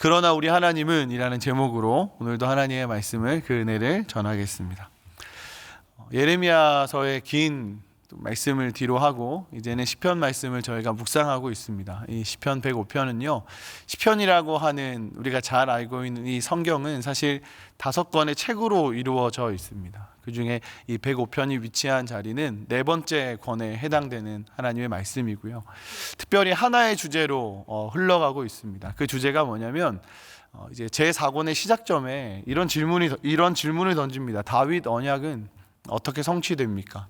그러나 우리 하나님은 이라는 제목으로 오늘도 하나님의 말씀을 그 은혜를 전하겠습니다. 어, 예레미야서의 긴 말씀을 뒤로 하고 이제는 시편 말씀을 저희가 묵상하고 있습니다. 이 시편 105편은요. 시편이라고 하는 우리가 잘 알고 있는 이 성경은 사실 다섯 권의 책으로 이루어져 있습니다. 그 중에 이 105편이 위치한 자리는 네 번째 권에 해당되는 하나님의 말씀이고요. 특별히 하나의 주제로 어, 흘러가고 있습니다. 그 주제가 뭐냐면 어, 이제 제 4권의 시작점에 이런 질문이 이런 질문을 던집니다. 다윗 언약은 어떻게 성취됩니까?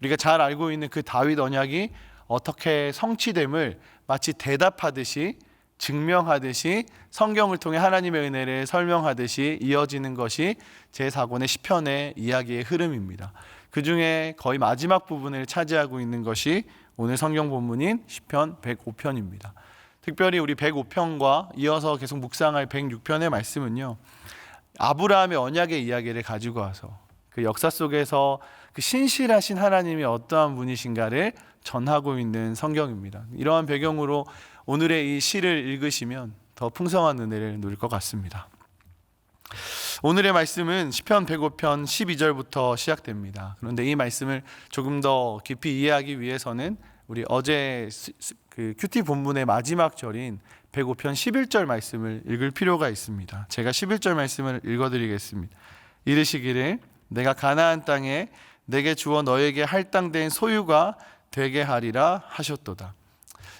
우리가 잘 알고 있는 그 다윗 언약이 어떻게 성취됨을 마치 대답하듯이 증명하듯이 성경을 통해 하나님의 은혜를 설명하듯이 이어지는 것이 제4권의 시편의 이야기의 흐름입니다. 그 중에 거의 마지막 부분을 차지하고 있는 것이 오늘 성경 본문인 시편 105편입니다. 특별히 우리 105편과 이어서 계속 묵상할 106편의 말씀은요. 아브라함의 언약의 이야기를 가지고 와서 그 역사 속에서 그 신실하신 하나님이 어떠한 분이신가를 전하고 있는 성경입니다. 이러한 배경으로 오늘의 이 시를 읽으시면 더 풍성한 은혜를 누릴 것 같습니다. 오늘의 말씀은 시편 105편 12절부터 시작됩니다. 그런데 이 말씀을 조금 더 깊이 이해하기 위해서는 우리 어제 그 큐티 본문의 마지막 절인 105편 11절 말씀을 읽을 필요가 있습니다. 제가 11절 말씀을 읽어 드리겠습니다. 이르시기를 내가 가나안 땅에 내게 주어 너에게 할당된 소유가 되게 하리라 하셨도다.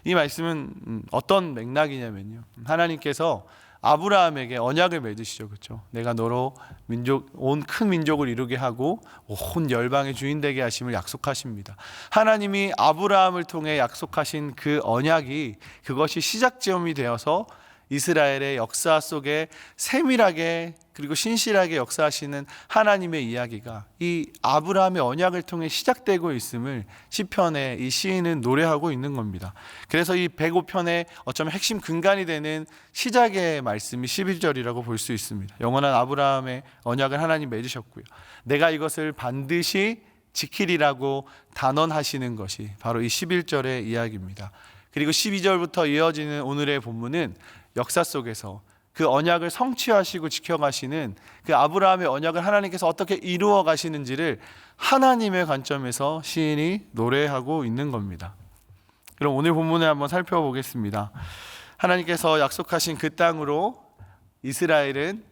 이 말씀은 음, 어떤 맥락이냐면요. 하나님께서 아브라함에게 언약을 맺으시죠. 그렇죠? 내가 너로 민족 온 큰 민족을 이루게 하고 온 열방의 주인 되게 하심을 약속하십니다. 하나님이 아브라함을 통해 약속하신 그 언약이 그것이 시작점이 되어서 이스라엘의 역사 속에 세밀하게 그리고 신실하게 역사하시는 하나님의 이야기가 이 아브라함의 언약을 통해 시작되고 있음을 시편에 이 시인은 노래하고 있는 겁니다. 그래서 이 105편의 어쩌면 핵심 근간이 되는 시작의 말씀이 11절이라고 볼 수 있습니다. 영원한 아브라함의 언약을 하나님 맺으셨고요. 내가 이것을 반드시 지키리라고 단언하시는 것이 바로 이 11절의 이야기입니다. 그리고 12절부터 이어지는 오늘의 본문은 역사 속에서 그 언약을 성취하시고 지켜가시는 그 아브라함의 언약을 하나님께서 어떻게 이루어 가시는지를 하나님의 관점에서 시인이 노래하고 있는 겁니다. 그럼 오늘 본문을 한번 살펴보겠습니다. 하나님께서 약속하신 그 땅으로 이스라엘은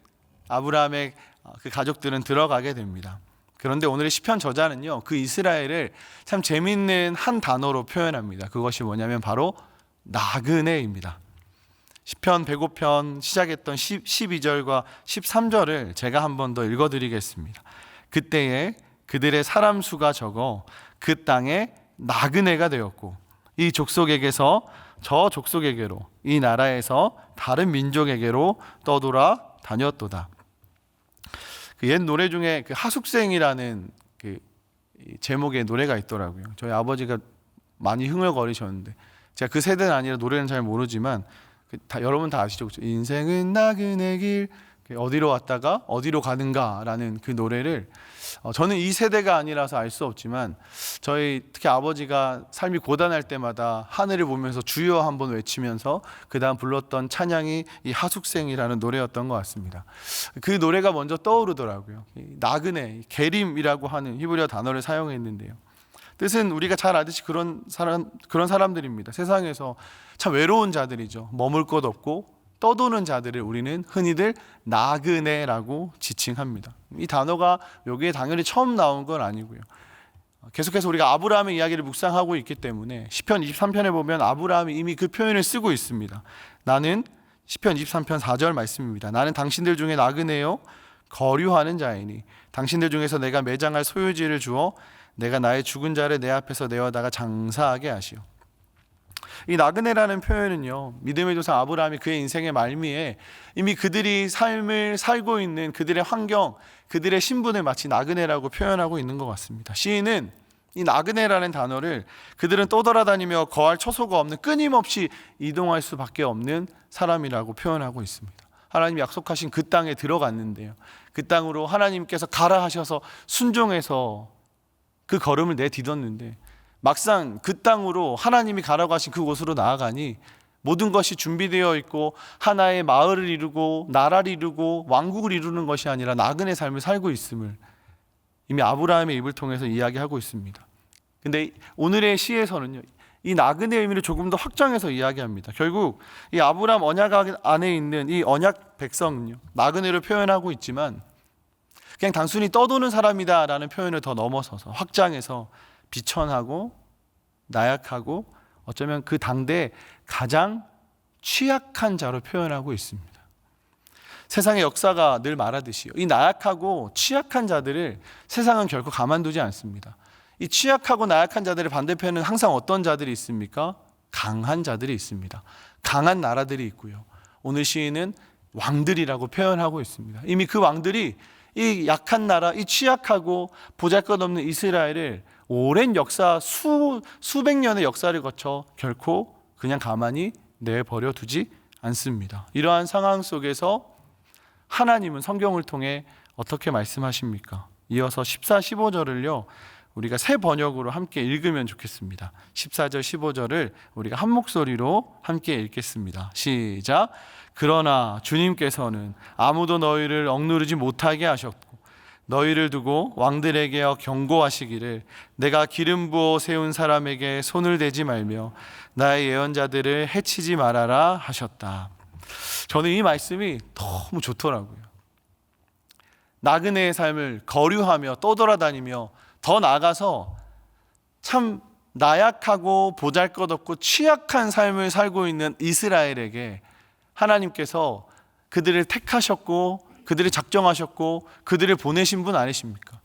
아브라함의 그 가족들은 들어가게 됩니다. 그런데 오늘의 시편 저자는요, 그 이스라엘을 참 재밌는 한 단어로 표현합니다. 그것이 뭐냐면 바로 나그네입니다. 시편 105편 시작했던 12절과 13절을 제가 한 번 더 읽어 드리겠습니다. 그때에 그들의 사람 수가 적어 그 땅에 나그네가 되었고 이 족속에게서 저 족속에게로 이 나라에서 다른 민족에게로 떠돌아 다녔도다. 그 옛 노래 중에 그 하숙생이라는 그 제목의 노래가 있더라고요. 저희 아버지가 많이 흥얼거리셨는데 제가 그 세대는 아니라 노래는 잘 모르지만 그 다, 여러분 다 아시죠? 그렇죠? 인생은 나그네 길 어디로 왔다가 어디로 가는가라는 그 노래를 어, 저는 이 세대가 아니라서 알 수 없지만 저희 특히 아버지가 삶이 고단할 때마다 하늘을 보면서 주여 한번 외치면서 그 다음 불렀던 찬양이 이 하숙생이라는 노래였던 것 같습니다. 그 노래가 먼저 떠오르더라고요. 나그네, 게림이라고 하는 히브리어 단어를 사용했는데요. 뜻은 우리가 잘 아듯이 그런 사람 그런 사람들입니다. 세상에서 참 외로운 자들이죠. 머물 곳 없고 떠도는 자들을 우리는 흔히들 나그네라고 지칭합니다. 이 단어가 여기에 당연히 처음 나온 건 아니고요. 계속해서 우리가 아브라함의 이야기를 묵상하고 있기 때문에 시편 23편에 보면 아브라함이 이미 그 표현을 쓰고 있습니다. 나는 시편 23편 4절 말씀입니다. 나는 당신들 중에 나그네요 거류하는 자이니 당신들 중에서 내가 매장할 소유지를 주어 내가 나의 죽은 자를 내 앞에서 내어다가 장사하게 하시오. 이 나그네라는 표현은요 믿음의 조상 아브라함이 그의 인생의 말미에 이미 그들이 삶을 살고 있는 그들의 환경, 그들의 신분을 마치 나그네라고 표현하고 있는 것 같습니다. 시인은 이 나그네라는 단어를 그들은 떠돌아다니며 거할 처소가 없는 끊임없이 이동할 수밖에 없는 사람이라고 표현하고 있습니다. 하나님 약속하신 그 땅에 들어갔는데요. 그 땅으로 하나님께서 가라 하셔서 순종해서 그 걸음을 내딛었는데 막상 그 땅으로 하나님이 가라고 하신 그곳으로 나아가니 모든 것이 준비되어 있고 하나의 마을을 이루고 나라를 이루고 왕국을 이루는 것이 아니라 나그네 삶을 살고 있음을 이미 아브라함의 입을 통해서 이야기하고 있습니다. 근데 오늘의 시에서는요. 이 나그네의 의미를 조금 더 확장해서 이야기합니다. 결국 이 아브라함 언약 안에 있는 이 언약 백성은요. 나그네를 표현하고 있지만 그냥 단순히 떠도는 사람이다라는 표현을 더 넘어서서 확장해서 비천하고 나약하고 어쩌면 그 당대 가장 취약한 자로 표현하고 있습니다. 세상의 역사가 늘 말하듯이요. 이 나약하고 취약한 자들을 세상은 결코 가만두지 않습니다. 이 취약하고 나약한 자들의 반대편은 항상 어떤 자들이 있습니까? 강한 자들이 있습니다. 강한 나라들이 있고요. 오늘 시인은 왕들이라고 표현하고 있습니다. 이미 그 왕들이 이 약한 나라, 이 취약하고 보잘것없는 이스라엘을 오랜 역사 수 수백 년의 역사를 거쳐 결코 그냥 가만히 내버려 두지 않습니다. 이러한 상황 속에서 하나님은 성경을 통해 어떻게 말씀하십니까? 이어서 14, 15절을요. 우리가 새 번역으로 함께 읽으면 좋겠습니다. 14절, 15절을 우리가 한 목소리로 함께 읽겠습니다. 시작. 그러나 주님께서는 아무도 너희를 억누르지 못하게 하셨고 너희를 두고 왕들에게 경고하시기를 내가 기름 부어 세운 사람에게 손을 대지 말며 나의 예언자들을 해치지 말아라 하셨다. 저는 이 말씀이 너무 좋더라고요. 나그네의 삶을 거류하며 떠돌아다니며 더 나아가서 참 나약하고 보잘것없고 취약한 삶을 살고 있는 이스라엘에게 하나님께서 그들을 택하셨고 그들을 작정하셨고 그들을 보내신 분 아니십니까?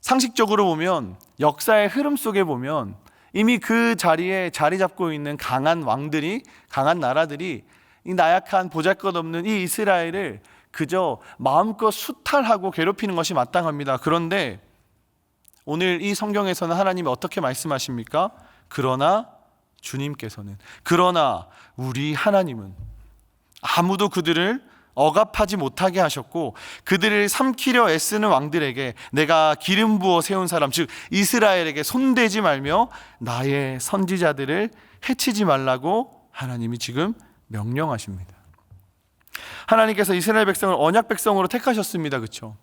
상식적으로 보면 역사의 흐름 속에 보면 이미 그 자리에 자리 잡고 있는 강한 왕들이 강한 나라들이 이 나약한 보잘것없는 이 이스라엘을 그저 마음껏 수탈하고 괴롭히는 것이 마땅합니다. 그런데 오늘 이 성경에서는 하나님이 어떻게 말씀하십니까? 그러나 주님께서는 그러나 우리 하나님은 아무도 그들을 억압하지 못하게 하셨고 그들을 삼키려 애쓰는 왕들에게 내가 기름 부어 세운 사람 즉 이스라엘에게 손대지 말며 나의 선지자들을 해치지 말라고 하나님이 지금 명령하십니다. 하나님께서 이스라엘 백성을 언약 백성으로 택하셨습니다. 그렇죠?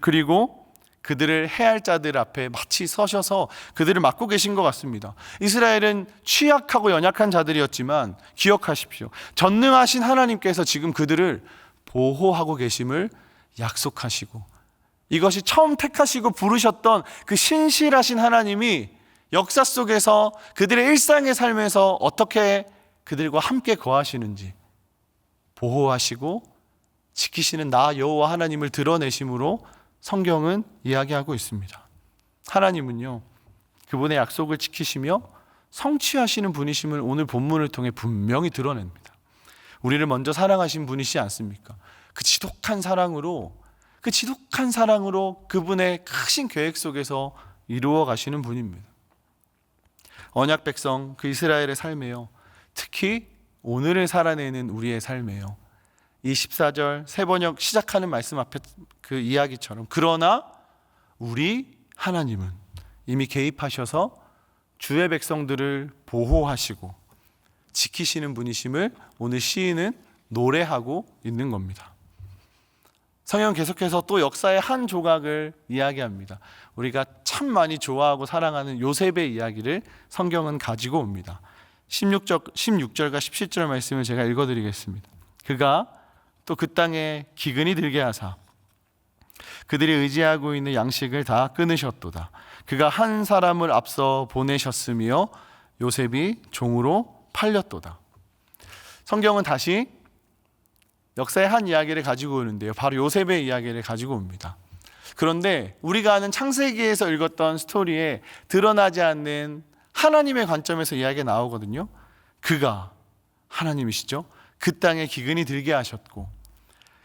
그리고 그들을 해할 자들 앞에 마치 서셔서 그들을 맡고 계신 것 같습니다. 이스라엘은 취약하고 연약한 자들이었지만 기억하십시오. 전능하신 하나님께서 지금 그들을 보호하고 계심을 약속하시고 이것이 처음 택하시고 부르셨던 그 신실하신 하나님이 역사 속에서 그들의 일상의 삶에서 어떻게 그들과 함께 거하시는지 보호하시고 지키시는 나 여호와 하나님을 드러내심으로 성경은 이야기하고 있습니다. 하나님은요, 그분의 약속을 지키시며 성취하시는 분이심을 오늘 본문을 통해 분명히 드러냅니다. 우리를 먼저 사랑하신 분이시 않습니까? 그 지독한 사랑으로, 그 지독한 사랑으로 그분의 크신 계획 속에서 이루어 가시는 분입니다. 언약 백성, 그 이스라엘의 삶에요. 특히 오늘을 살아내는 우리의 삶에요. 이 14절 세 번역 시작하는 말씀 앞에 그 이야기처럼 그러나 우리 하나님은 이미 개입하셔서 주의 백성들을 보호하시고 지키시는 분이심을 오늘 시인은 노래하고 있는 겁니다. 성경 계속해서 또 역사의 한 조각을 이야기합니다. 우리가 참 많이 좋아하고 사랑하는 요셉의 이야기를 성경은 가지고 옵니다. 16절, 16절과 17절 말씀을 제가 읽어드리겠습니다. 그가 또 그 땅에 기근이 들게 하사 그들이 의지하고 있는 양식을 다 끊으셨도다. 그가 한 사람을 앞서 보내셨으며 요셉이 종으로 팔렸도다. 성경은 다시 역사의 한 이야기를 가지고 오는데요. 바로 요셉의 이야기를 가지고 옵니다. 그런데 우리가 아는 창세기에서 읽었던 스토리에 드러나지 않는 하나님의 관점에서 이야기가 나오거든요. 그가 하나님이시죠. 그 땅에 기근이 들게 하셨고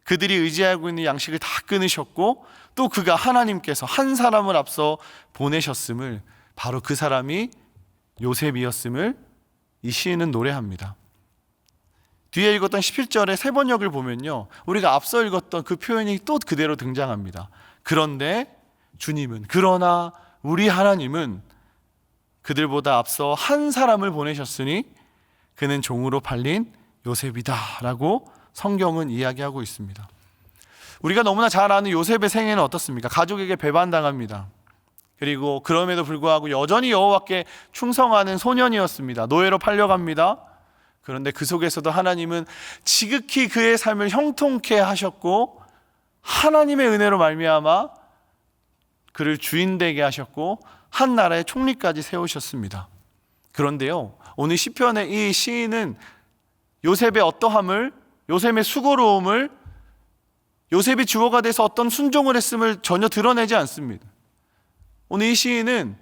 그들이 의지하고 있는 양식을 다 끊으셨고 또 그가 하나님께서 한 사람을 앞서 보내셨음을 바로 그 사람이 요셉이었음을 이 시인은 노래합니다. 뒤에 읽었던 11절의 세 번역을 보면요. 우리가 앞서 읽었던 그 표현이 또 그대로 등장합니다. 그런데 주님은 그러나 우리 하나님은 그들보다 앞서 한 사람을 보내셨으니 그는 종으로 팔린 요셉이다라고 성경은 이야기하고 있습니다. 우리가 너무나 잘 아는 요셉의 생애는 어떻습니까? 가족에게 배반당합니다. 그리고 그럼에도 불구하고 여전히 여호와께 충성하는 소년이었습니다. 노예로 팔려갑니다. 그런데 그 속에서도 하나님은 지극히 그의 삶을 형통케 하셨고 하나님의 은혜로 말미암아 그를 주인 되게 하셨고 한 나라의 총리까지 세우셨습니다. 그런데요. 오늘 시편의 이 시인은 요셉의 어떠함을 요셉의 수고로움을 요셉이 주어가 돼서 어떤 순종을 했음을 전혀 드러내지 않습니다. 오늘 이 시인은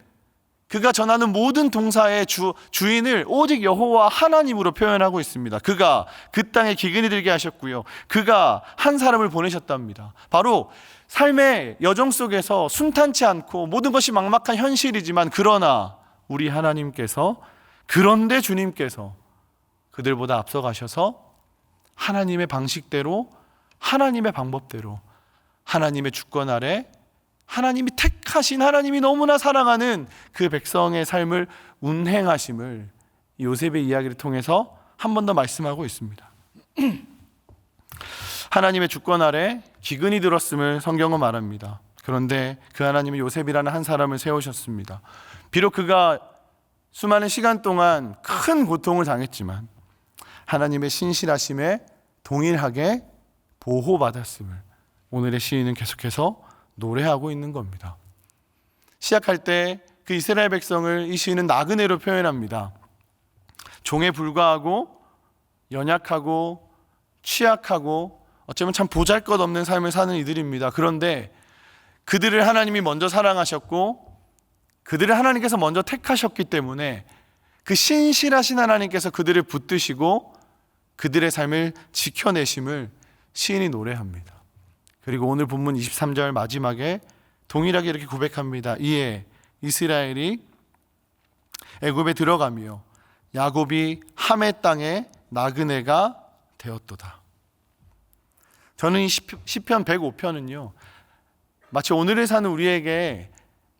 그가 전하는 모든 동사의 주, 주인을 오직 여호와 하나님으로 표현하고 있습니다. 그가 그 땅에 기근이 들게 하셨고요. 그가 한 사람을 보내셨답니다. 바로 삶의 여정 속에서 순탄치 않고 모든 것이 막막한 현실이지만 그러나 우리 하나님께서 그런데 주님께서 그들보다 앞서가셔서 하나님의 방식대로 하나님의 방법대로 하나님의 주권 아래 하나님이 택하신 하나님이 너무나 사랑하는 그 백성의 삶을 운행하심을 요셉의 이야기를 통해서 한 번 더 말씀하고 있습니다. 하나님의 주권 아래 기근이 들었음을 성경은 말합니다. 그런데 그 하나님은 요셉이라는 한 사람을 세우셨습니다. 비록 그가 수많은 시간 동안 큰 고통을 당했지만 하나님의 신실하심에 동일하게 보호받았음을 오늘의 시인은 계속해서 노래하고 있는 겁니다. 시작할 때 그 이스라엘 백성을 이 시인은 나그네로 표현합니다. 종에 불과하고 연약하고 취약하고 어쩌면 참 보잘 것 없는 삶을 사는 이들입니다. 그런데 그들을 하나님이 먼저 사랑하셨고 그들을 하나님께서 먼저 택하셨기 때문에 그 신실하신 하나님께서 그들을 붙드시고 그들의 삶을 지켜내심을 시인이 노래합니다. 그리고 오늘 본문 23절 마지막에 동일하게 이렇게 고백합니다. 이에 이스라엘이 애굽에 들어가며 야곱이 함의 땅에 나그네가 되었도다. 저는 이 시편 105편은요. 마치 오늘을 사는 우리에게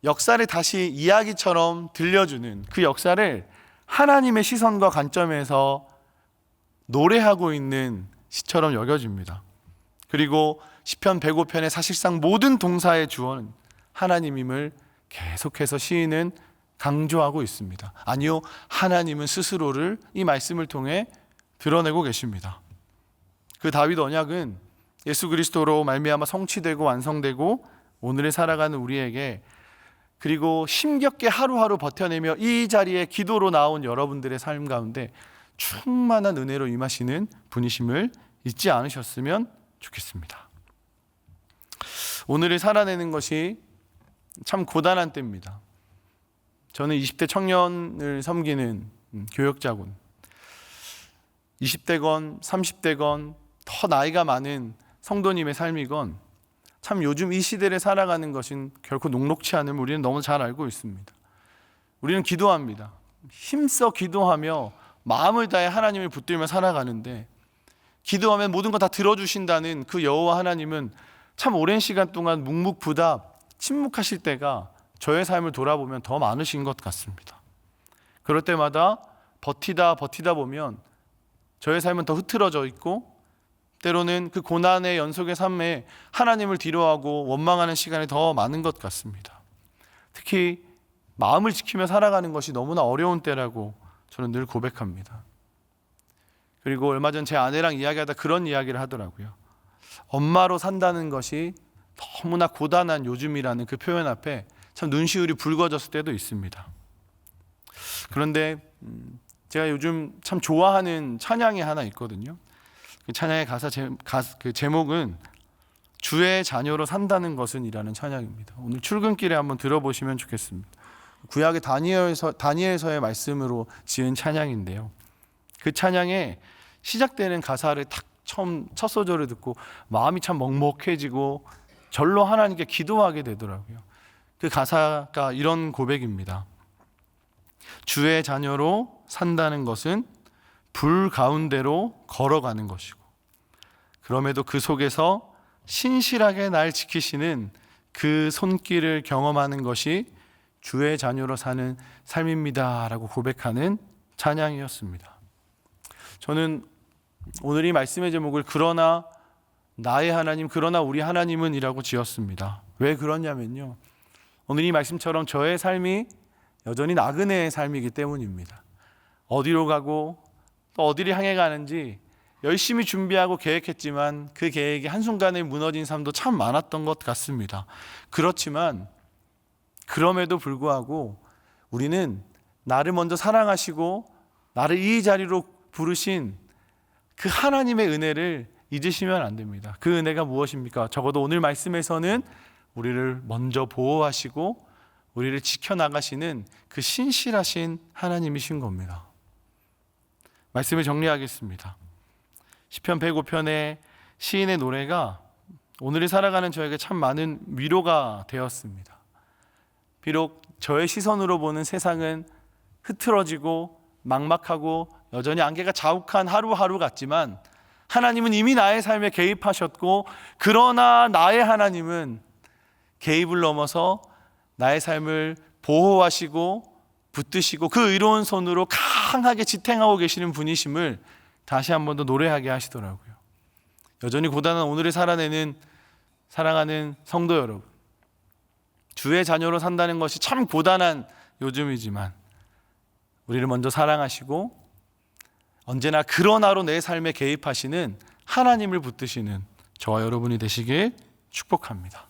역사를 다시 이야기처럼 들려주는 그 역사를 하나님의 시선과 관점에서 노래하고 있는 시처럼 여겨집니다. 그리고 시편 105편의 사실상 모든 동사의 주어는 하나님임을 계속해서 시인은 강조하고 있습니다. 아니요, 하나님은 스스로를 이 말씀을 통해 드러내고 계십니다. 그 다윗 언약은 예수 그리스도로 말미암아 성취되고 완성되고 오늘을 살아가는 우리에게 그리고 힘겹게 하루하루 버텨내며 이 자리에 기도로 나온 여러분들의 삶 가운데 충만한 은혜로 임하시는 분이심을 잊지 않으셨으면 좋겠습니다. 오늘을 살아내는 것이 참 고단한 때입니다. 저는 20대 청년을 섬기는 음, 교역자군. 20대건 30대건 더 나이가 많은 성도님의 삶이건 참 요즘 이 시대를 살아가는 것은 결코 녹록치 않음을 우리는 너무 잘 알고 있습니다. 우리는 기도합니다. 힘써 기도하며 마음을 다해 하나님을 붙들며 살아가는데 기도하면 모든 거 다 들어주신다는 그 여호와 하나님은 참 오랜 시간 동안 묵묵부답 침묵하실 때가 저의 삶을 돌아보면 더 많으신 것 같습니다. 그럴 때마다 버티다 버티다 보면 저의 삶은 더 흐트러져 있고 때로는 그 고난의 연속의 삶에 하나님을 뒤로하고 원망하는 시간이 더 많은 것 같습니다. 특히 마음을 지키며 살아가는 것이 너무나 어려운 때라고 저는 늘 고백합니다. 그리고 얼마 전 제 아내랑 이야기하다 그런 이야기를 하더라고요. 엄마로 산다는 것이 너무나 고단한 요즘이라는 그 표현 앞에 참 눈시울이 붉어졌을 때도 있습니다. 그런데 음, 제가 요즘 참 좋아하는 찬양이 하나 있거든요. 그 찬양의 가사 제, 가, 그 제목은 주의 자녀로 산다는 것은이라는 찬양입니다. 오늘 출근길에 한번 들어보시면 좋겠습니다. 구약의 다니엘서 다니엘서의 말씀으로 지은 찬양인데요. 그 찬양에 시작되는 가사를 딱 처음 첫 소절을 듣고 마음이 참 먹먹해지고 절로 하나님께 기도하게 되더라고요. 그 가사가 이런 고백입니다. 주의 자녀로 산다는 것은 불 가운데로 걸어가는 것이고, 그럼에도 그 속에서 신실하게 날 지키시는 그 손길을 경험하는 것이 주의 자녀로 사는 삶입니다라고 고백하는 찬양이었습니다. 저는 오늘 이 말씀의 제목을 그러나 나의 하나님 그러나 우리 하나님은이라고 지었습니다. 왜 그러냐면요. 오늘 이 말씀처럼 저의 삶이 여전히 나그네의 삶이기 때문입니다. 어디로 가고 또 어디를 향해 가는지 열심히 준비하고 계획했지만 그 계획이 한순간에 무너진 삶도 참 많았던 것 같습니다. 그렇지만 그럼에도 불구하고 우리는 나를 먼저 사랑하시고 나를 이 자리로 부르신 그 하나님의 은혜를 잊으시면 안 됩니다. 그 은혜가 무엇입니까? 적어도 오늘 말씀에서는 우리를 먼저 보호하시고 우리를 지켜나가시는 그 신실하신 하나님이신 겁니다. 말씀을 정리하겠습니다. 시편 105편의 시인의 노래가 오늘을 살아가는 저에게 참 많은 위로가 되었습니다. 비록 저의 시선으로 보는 세상은 흐트러지고 막막하고 여전히 안개가 자욱한 하루하루 같지만 하나님은 이미 나의 삶에 개입하셨고 그러나 나의 하나님은 개입을 넘어서 나의 삶을 보호하시고 붙드시고 그 의로운 손으로 강하게 지탱하고 계시는 분이심을 다시 한 번 더 노래하게 하시더라고요. 여전히 고단한 오늘을 살아내는 사랑하는 성도 여러분. 주의 자녀로 산다는 것이 참 고단한 요즘이지만 우리를 먼저 사랑하시고 언제나 그러나로 내 삶에 개입하시는 하나님을 붙드시는 저와 여러분이 되시길 축복합니다.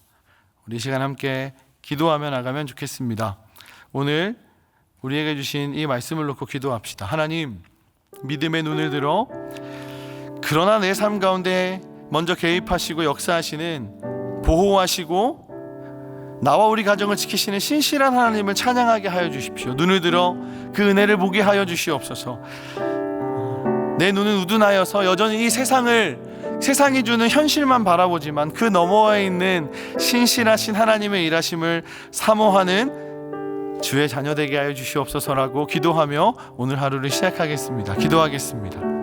우리 이 시간 함께 기도하며 나가면 좋겠습니다. 오늘 우리에게 주신 이 말씀을 놓고 기도합시다. 하나님, 믿음의 눈을 들어 그러나 내 삶 가운데 먼저 개입하시고 역사하시는 보호하시고 나와 우리 가정을 지키시는 신실한 하나님을 찬양하게 하여 주십시오. 눈을 들어 그 은혜를 보게 하여 주시옵소서. 내 눈은 우둔하여서 여전히 이 세상을 세상이 주는 현실만 바라보지만 그 너머에 있는 신실하신 하나님의 일하심을 사모하는 주의 자녀 되게 하여 주시옵소서라고 기도하며 오늘 하루를 시작하겠습니다. 기도하겠습니다.